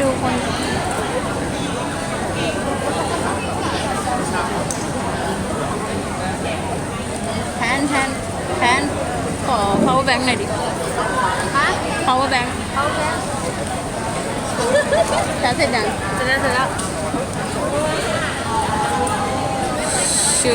ดูคนแทนแทนแทนขอ power bank หน่อยดิฮะ power bank เขาแล้วชาร์จเสร็จยังเสร็จแล้วเสร็จแล้วชู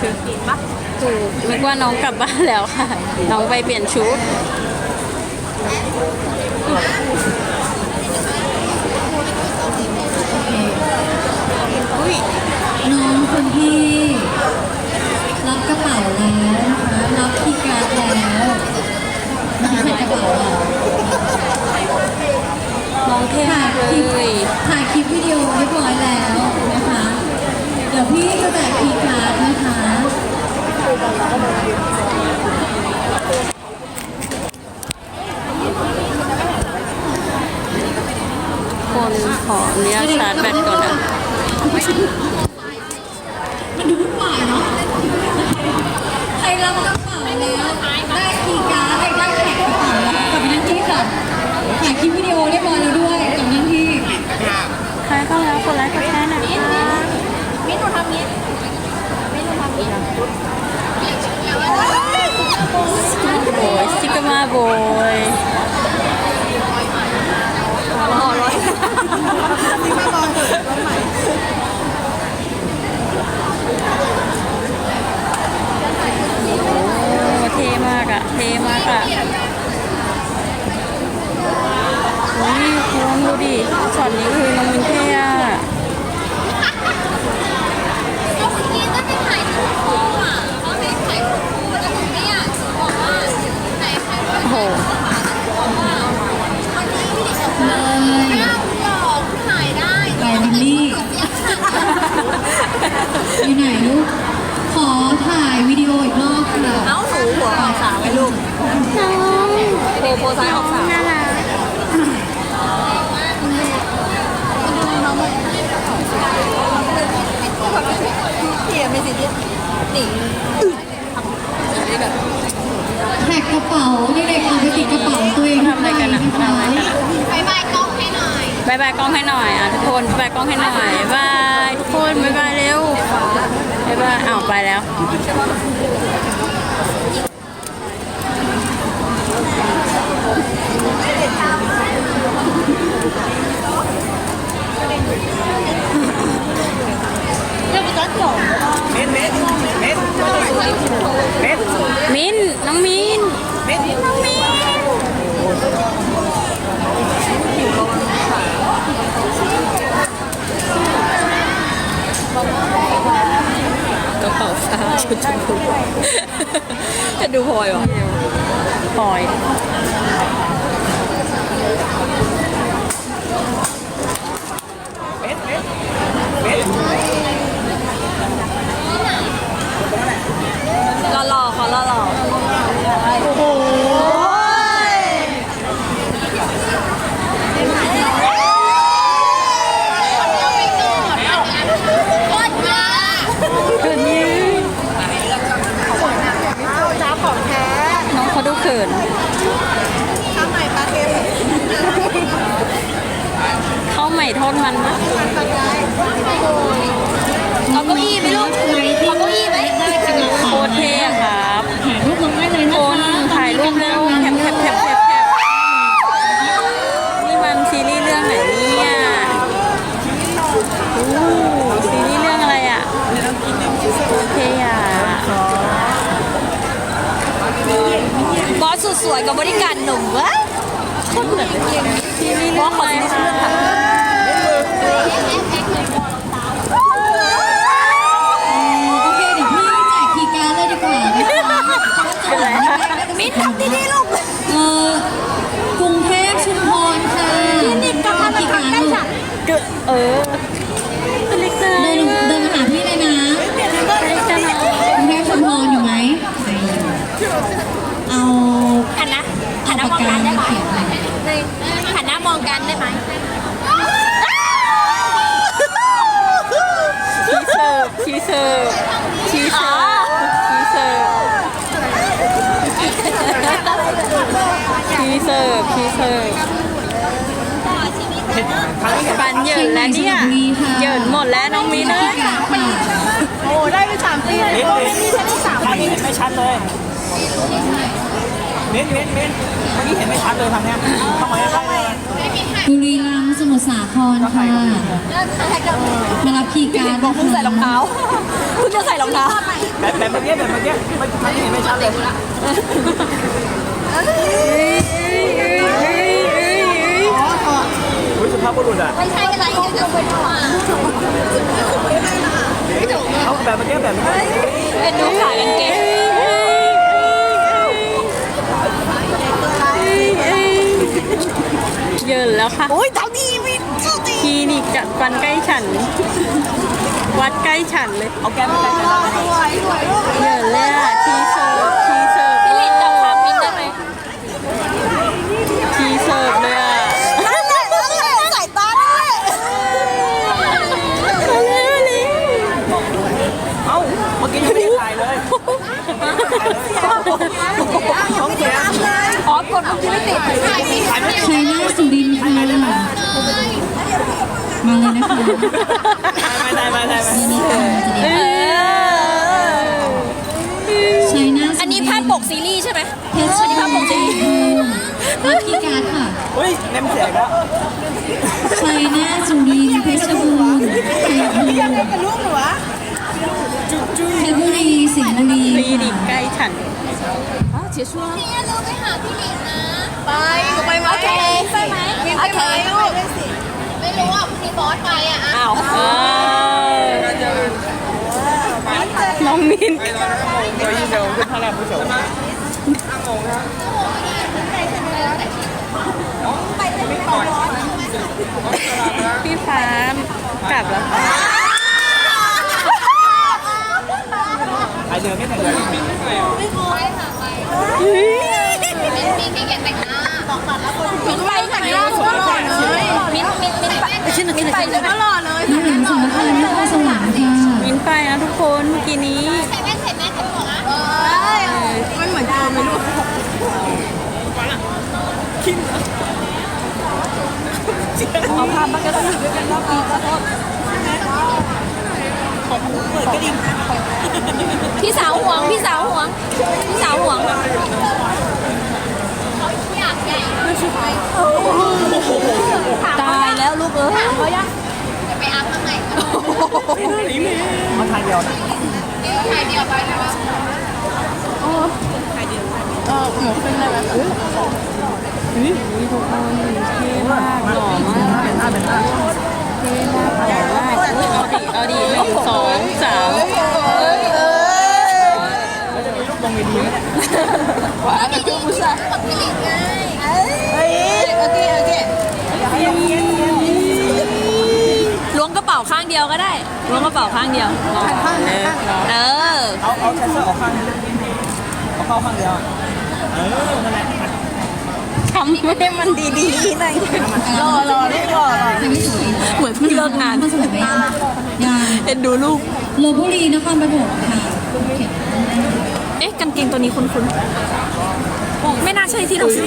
ชูกินปะถูกนึกว่าน้องกลับบ้านแล้วค่ะ น้องไปเปลี่ยนชุด อุ้ยน้องคนที่ รับกระเป๋าแล้วนะคะรับคีย์การ์ดแล้วน้องใส่กระเป๋าอะน้องเท่มากเลยถ่ายคลิปวิดีโอเรียบร้อยแล้วนะคะ เดี๋ยวพี่จะแจกคีย์การ์ดนะคะ คนขออนุญาตชาร์จแบตก่อนนะ มันดูวุ่นวายเนาะใครรับกระเป๋าแล้วได้คีการ์ดได้แท็กกระเป๋าแล้วกับนั่งที่ก่อนถ่ายคลิปวิดีโอเรียบร้อยแล้วด้วยกับนั่งที่ใครเข้าแล้วกดไลค์กดแชร์หน่อยค่ะมิ้นหนูทำนี้มิ้นหนูทำนี้โบยซิกามาโบยอ๋อร้อยโอ้เท่มากอะเท่มากอะโอ้ยคุณดูดิช็อตนี้คือน้องมินเท่อะก็เมื่อกี้ก็ไปถ่ายรูปคู่อะเขาไปถ่ายรูปคู่แล้วผมเนี่ยบอกว่าไหนใครว่าโอ้โหวันนี้พี่เด็กเลยห้ามหลอกถ่ายได้ไปวินนี่อยู่ไหนลูก ขอถ่ายวิดีโออีกรอบค่ะ ซ้ายออกสาวน่ารักเขียนไม่สิเนี่ยนี่แบบแท็กกระเป๋าเด็กๆเอาไปติดกระเป๋าตัวเองทำอะไรกันนะทำอะไรกันอะบายบายกล้องให้หน่อยบายบายกล้องให้หน่อยอะทุกคนบายบายกล้องให้หน่อยบายทุกคนบายบายเร็วบายบายอ้าวไปแล้ว เรื่องจัดหรอมินน้องมินน้องมินกระเป๋าฟ้าชุดชมพูจะดูพลอยวะพลอย หล่อๆขอหล่อๆ เกิดนี้ จ้าของแท้ น้องเขาดูเขิน ข้างในปลาเค็ม เข้าวใหม่ทอดมันนะ เอาเก้าอี้ไหมลูก เอาเก้าอี้ไหมโคตรเท่อะครับถ่ายรูปลงได้เลยคนะคะนถ่ายรูปเร็วแคปแคปแคปแคปแคปนี่มันซีรีส์เรื่องไหนเนี่ยอู้ซีรีส์เรื่องอะไรอะโอเคอะบอสสุดสวยกับบริการหนุ่มวะซีรีส์เรื่องอะไร มองกันได้ไหมชีเสิร์ฟชีเสิร์ฟชีเสิร์ฟชีเสิร์ฟชีเสิร์ฟชีเสิร์ฟนแล้วเนี่ยเหยินหมดแล้วน้องมีนเอ้ยโอ้ได้ไปสามปีเลยไม่มีฉันได้สามปีไม่ชัดเลย เม้นเม้นเม้นเมื่อกี้เห็นไม่ชัดเลยทางเนี้ยเข้ามาใกล้ๆเลยบุรีรัมย์สมุทรสาครค่ะมารับคีย์การ์ดนะคะเพิ่งจะใส่รองเท้าแบบแบบเมื่อกี้แบบเมื่อกี้เมื่อกี้เห็นไม่ชัดเลยอุ้ยสุภาพบุรุษอะไม่ใช่อะไรเดี๋ยวจะไปดูอะเอาแบบเมื่อกี้แบบเมื่อกี้เป็นดูขากางเกง เหยินแล้วค่ะ โอ้ยเท่านี้วินสุดคลินิกจัดฟันใกล้ฉัน วัดใกล้ฉันเลย เอาแก้มไปใกล้ๆได้ไหมเหยินเลยอะทีเสิร์ฟทีเสิร์ฟพี่ลินจับขามินได้ไหมทีเสิร์ฟเลยอะนั่นแหละนั่นแหละสายตานั่นแหละเอ้าเมื่อกี้ยังไม่ได้ถ่ายเลยช่องเสีย อ๋อกดเมื่อกี้ไม่ติดถ่ายไม่ถ่ายไม่ชัยนาทสุรินทร์ค่ะมาเลยนะคะไม่ได้ไม่ได้ไม่ได้นี่ค่ะจะเด็ดชัยนาทอันนี้พาดปกซีรีส์ใช่ไหมเพชรบุรีรับคีย์การ์ดค่ะเฮ้ยเล่มเสียแล้วชัยนาทสุรินทร์เพชรบูรณ์ชัยภูมิเพชรบุรี สิงห์บุรีคลินิกใกล้ฉันเนี่ยเราไปหาพี่หลินนะ ไปไปไหมโอเคไปไหมโอเคลูกไม่รู้อะพรุ่งนี้บอสไปอะอะอ้าวน้องมินพี่ฟ้ามกลับแล้ว ไอเดินไม่ถึงเลยไม่เค่ะไปมิ้นมิ้นที่เก็บแต่งหน้าบอกก่อนแล้วคนมิ้นไปแต่งหน้าก็หล่อเลยมิ้นมิ้นมิ้นไปมิ้นไปเลยก็หล่อเลยมหาสารคามนครสวรรค์ค่ะมินไปนะทุกคนเมื่อกี้นี้ใส่แว่นใส่แมสใส่หมวกอะเอ้ยมันเหมือนเดิมไหมลูกพี่ พี่สาวห่วง พี่สาวห่วง พี่สาวห่วงอยากใหญ่ไม่ใช่ไหมตายแล้วลูกเอ้ยเขายังจะไปอัพข้างในก็มันทางเดียวนะถ่ายเดียวไปเลยว่าเออเป็นอะว่มากหล่อมากเป็นหน้าเป็นหน้าเท่มากหล่อาดิเอาดิหนึ่งสองสาม แล้วจะมีลูกลงเวทีไหมเนี่ย แล้วมีดีผู้ชายกับพี่หลิงไงเฮ้ยโอเคโอเค ล้วงกระเป๋า ข้างเดียวก็ได้ล้วงกระเป๋าข้างเดียวเออ เอาเอาแคสเซอร์ออกข้างนึงเอาเข้าข้างเดียว เออนั่นแหละทำให้มันดีๆหน่อยรอรอนี่รอรอยังไม่สวยเหมือนเพิ่งเลิกงานมันสวยไหมยังเอ็นดูลูกลบบุรีนครปฐมค่ะเอ๊ะกางเกงตัวนี้คุ้นๆไม่น่าใช่ที่เราซื้อ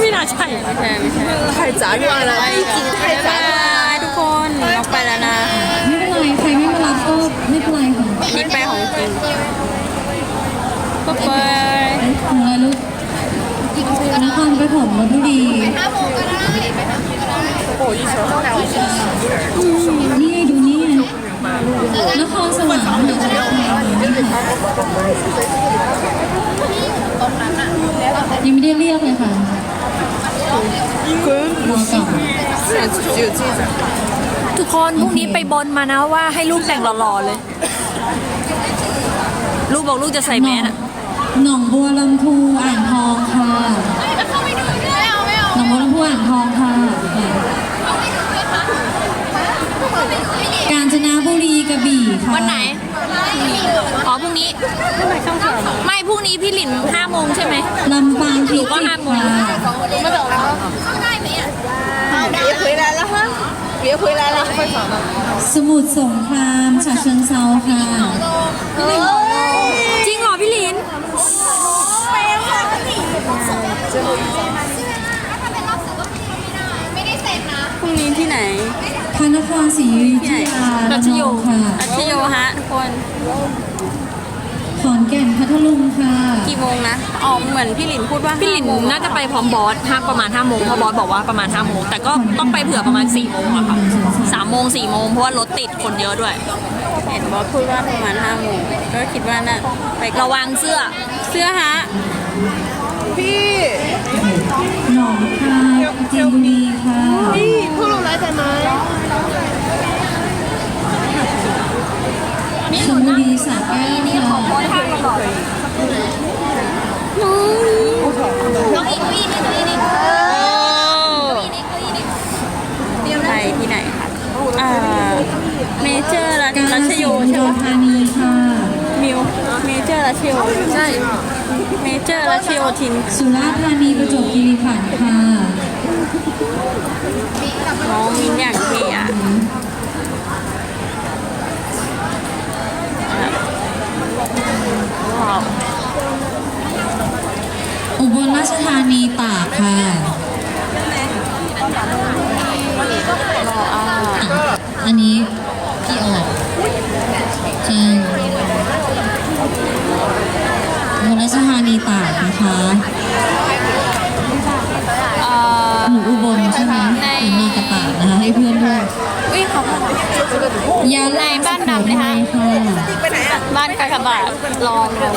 ไม่น่าใช่ไม่ใช่ไม่ใช่ไข่จ๋าอยู่อะไรจริงไข่จ๋าทุก คนออกไปแล้วนะไม่เป็นไรใครไม่มารับก็ไม่เป็นไรค่ะนี่ไปของจริงก็ไปของอะไรลูกนครปฐมลบบุรีห้าโมงก็ได้ไปห้าโมงก็ได้นี่ไงดูนี่ไงนครสวรรค์ค่ะยังไม่ได้เรียกเลยค่ะรอก่อน ทุกคนพรุ่งนี้ไปบนมานะว่าให้ลูกแต่งหล่อๆเลย ลูกบอกลูกจะใส่แมสอะหนองบัวลำพูอ่างทองค่ะจะเข้าไปดูไม่เอาไม่เอาหนองบัวลำพูอ่างทองค่ะ กาญจนบุรีกระบี่ค่ะวันไหนอ๋อพรุ่งนี้ ไม่พรุ่งนี้พี่หลินห้าโมงใช่ไหมลำปางพิจิตรก็ห้าโมงค่ะไม่บอกแล้วเข้าได้ไหมอะเอาได้คุยแล้วฮะ เดี๋ยวคุยแล้วสมุทรสงครามฉะเชิงเซาค่ะ จริงเหรอพี่หลินไม่ได้เซ็นนะพรุ่งนี้ที่ไหนไม่ได้พระนครศรีอยุธยารัชโยระนองค่ะรัชโยฮะทุกคนขอน แก่นพัทลุงค่ะ กี่โมงนะอ๋อเหมือนพี่หลินพูดว่าพี่หลินน่าจะไปพร้อมบอสห้าประมาณ5โมงเพราะบอสบอกว่าประมาณ5โมงแต่ก็ต้องไปเผื่อประมาณ4โมงอะค่ะ3โมง4โมงเพราะว่ารถติดคนเยอะด้วย เห็นบอสพูดว่าประมาณ5โมงก็คิดว่าน่ะไประวังเสื้อ เสื้อฮะหนองคายปราจีนบุรีค่ะพวกเราไร้ใจไหม ชลบุรีสระแก้วค่ะน้องอีกอีกอีกอีกอีกไปที่ไหนคะอ่าเมเจอร์รักาฬรัชโยใช่อุดรปะธานีค่ะมิวเมเจอร์รัชโยใช่เมเจอร์รัชโยทินสุราษฎร์ธานีประจวบคีรีขันธ์ค่ะน้องมินอย่างเท่อะว้าวอุบลราชธานี บ้าทลองดู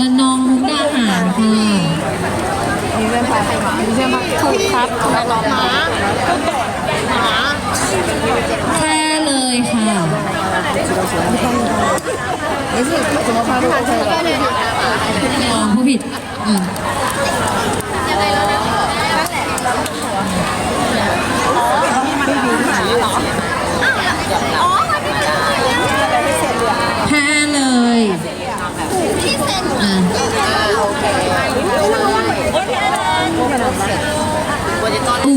ละนองมุกดาหารค่ะถูกครับมาลองมาแพร่เลยค่ะอ๋อผู้ผิดอืมแพร่เลยอะ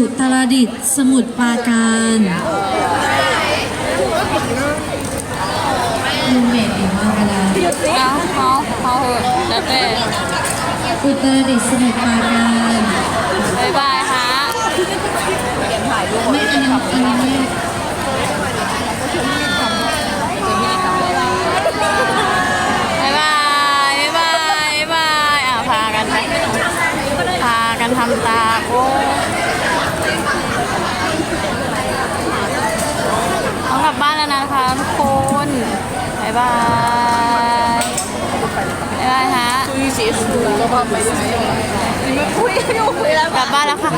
อุตรดิตถ์สมุทรปราการลุงเมดอีกมากันแล้วแล้วเขาเขาเหอะแล้วแต่อุตรดิตถ์สมุทรปราการ บายบายฮะไม่อันนั้นอันนั้นไม่บายบายบายบายบายบายอะพากันไปพากันทำตาโอ้ต้องกลั บบ้านแล้วนะคะทุกคนบายบายบายบายฮะกลับบ้านแล้วค่ะ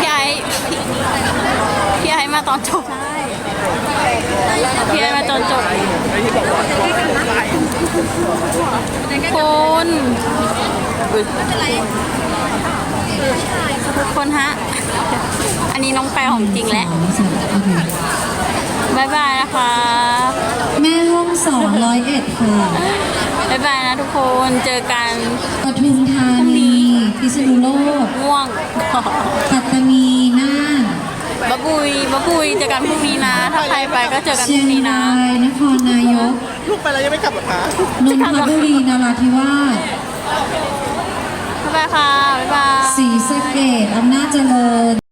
พี่ไอ้พี่ไอ้มาตอนจบพี่ไอ้มาตอนจบคน ทุกคนฮะ อันนี้น้องแปลของจริงแล้วสองสามโอเคบายบายนะคะ แม่ห้องสอนร้อยเอ็ดค่ะบายบายนะทุกคน เจอกันปทุมธานีพิษณุโลกง่วงปัตตานีน่านบ๊ะบุยบ๊ะบุยเจอกันพรุ่งนี้นะ ถ้าใครไปก็เจอกันพเชียรุ่งงนี้นะ รายนครนายกลูกไปแล้วยังไม่กลับหรอคะนนทบุรีนราธิวาสบ๊ายค่ะ บ๊ายบาย สีสะเกตอำนาจเจริญ